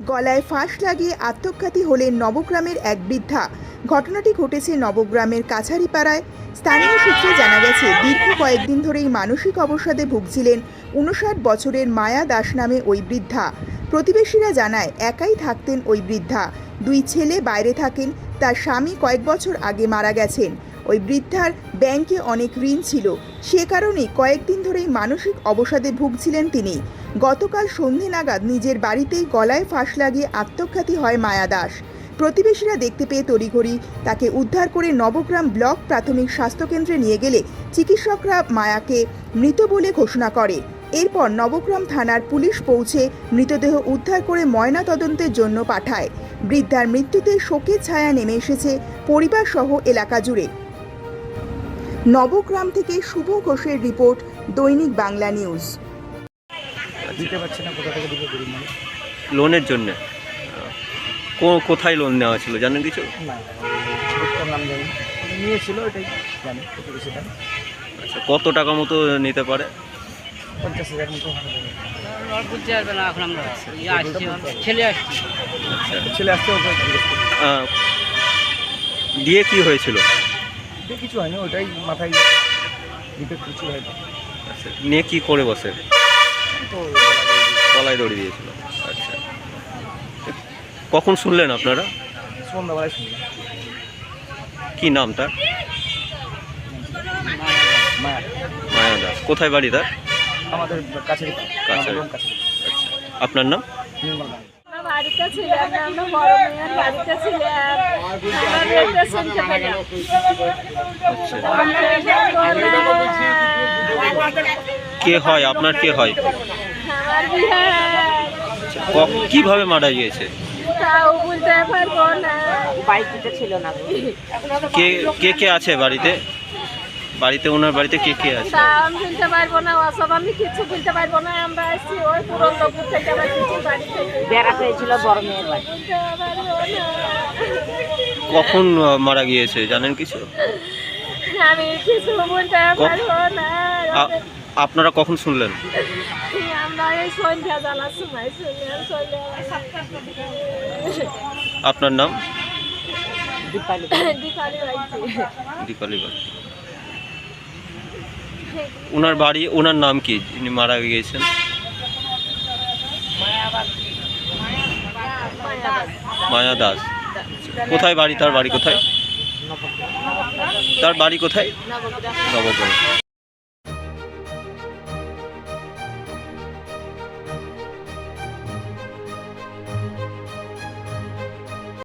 গলায় ফাঁস লাগিয়ে আত্মঘাতী হলেন নবগ্রামের এক বৃদ্ধা। ঘটনাটি ঘটেছে নবগ্রামের কাছারিপাড়ায়। স্থানীয় সূত্রে জানা গেছে, দীর্ঘ কয়েকদিন ধরেই মানসিক অবসাদে ভুগছিলেন উনষাট বছরের মায়া দাস নামে ওই বৃদ্ধা। প্রতিবেশীরা জানায়, একাই থাকতেন ওই বৃদ্ধা। দুই ছেলে বাইরে থাকেন, তার স্বামী কয়েক বছর আগে মারা গেছেন। ওই বৃদ্ধার ব্যাংকে অনেক ঋণ ছিল। সে কারণেই কয়েকদিন ধরেই মানসিক অবসাদে ভুগছিলেন তিনি। গতকাল সন্ধে নাগাদ নিজের বাড়িতেই গলায় ফাঁস লাগিয়ে আত্মঘাতী হয় মায়া দাস। প্রতিবেশীরা দেখতে পেয়ে তড়িঘড়ি তাকে উদ্ধার করে নবগ্রাম ব্লক প্রাথমিক স্বাস্থ্যকেন্দ্রে নিয়ে গেলে চিকিৎসকরা মায়াকে মৃত বলে ঘোষণা করে। এরপর নবগ্রাম থানার পুলিশ পৌঁছে মৃতদেহ উদ্ধার করে ময়না তদন্তের জন্য পাঠায়। বৃদ্ধার মৃত্যুতে শোকের ছায়া নেমে এসেছে পরিবার সহ এলাকা জুড়ে। নবগ্রাম থেকে শুভ ঘোষের রিপোর্ট দৈনিক বাংলা নিউজ। দিতে পারছে না কোথা থেকে দিবে গরিব মানুষ? লোনের জন্য। কোথায় লোন নেওয়া ছিল জানেন কিছু? না লোকটার নাম জানি নিয়েছিল এটাই জানি কত আচ্ছা কত টাকা মতো নিতে পারে? পঞ্চাশ হাজার মতো বুঝতে পারবে না এখন আমরা ইয়ে ছেলে আসছি আচ্ছা ছেলে আসতে ওকে জিজ্ঞেস করি। আহ, দিয়ে কি হয়েছিল? কিছু হয়নি ওটাই মাথায় দিতে কিছু হয়নি। আচ্ছা নিয়ে কি করে বসে? তো গলায় দড়ি দিয়েছিল। আচ্ছা। কখন শুনলেন আপনারা? সন্ধ্যাবেলায় শুনলাম। কি নাম তার? মায়া। মায়া দাস। কোথায় বাড়ি তার? আমাদের কাছে কাছে আচ্ছা। আপনার নাম? নির্মল বাড়িতে ছিলাম আমরা বড় মেয়ের বাড়িতে ছিলাম। কে হয়? আপনার কে হয়? কীভাবে মারা গিয়েছে? কে কে কে আছে বাড়িতে? বাড়িতে, ওনার বাড়িতে কে কে আছে? আমি বলতে পারব না ওসব আমি কিছু বলতে পারব না আমরা আসছি ওই পুরন্দপুর থেকে আমার কিছু বাড়ি থেকে বেড়াতে হয়েছিল বড় মেয়ের বাড়ি। কখন মারা গিয়েছে জানেন কিছু? আমি কিছু বলতে পারব না আপনারা কখন শুনলেন? আপনার নাম? দীপালি। ওনার বাড়ি ওনার নাম কি? যিনি মারা গিয়েছেন? মায়া দাস। কোথায় বাড়ি? তার বাড়ি কোথায়? তার বাড়ি কোথায়? নবগ্রাম।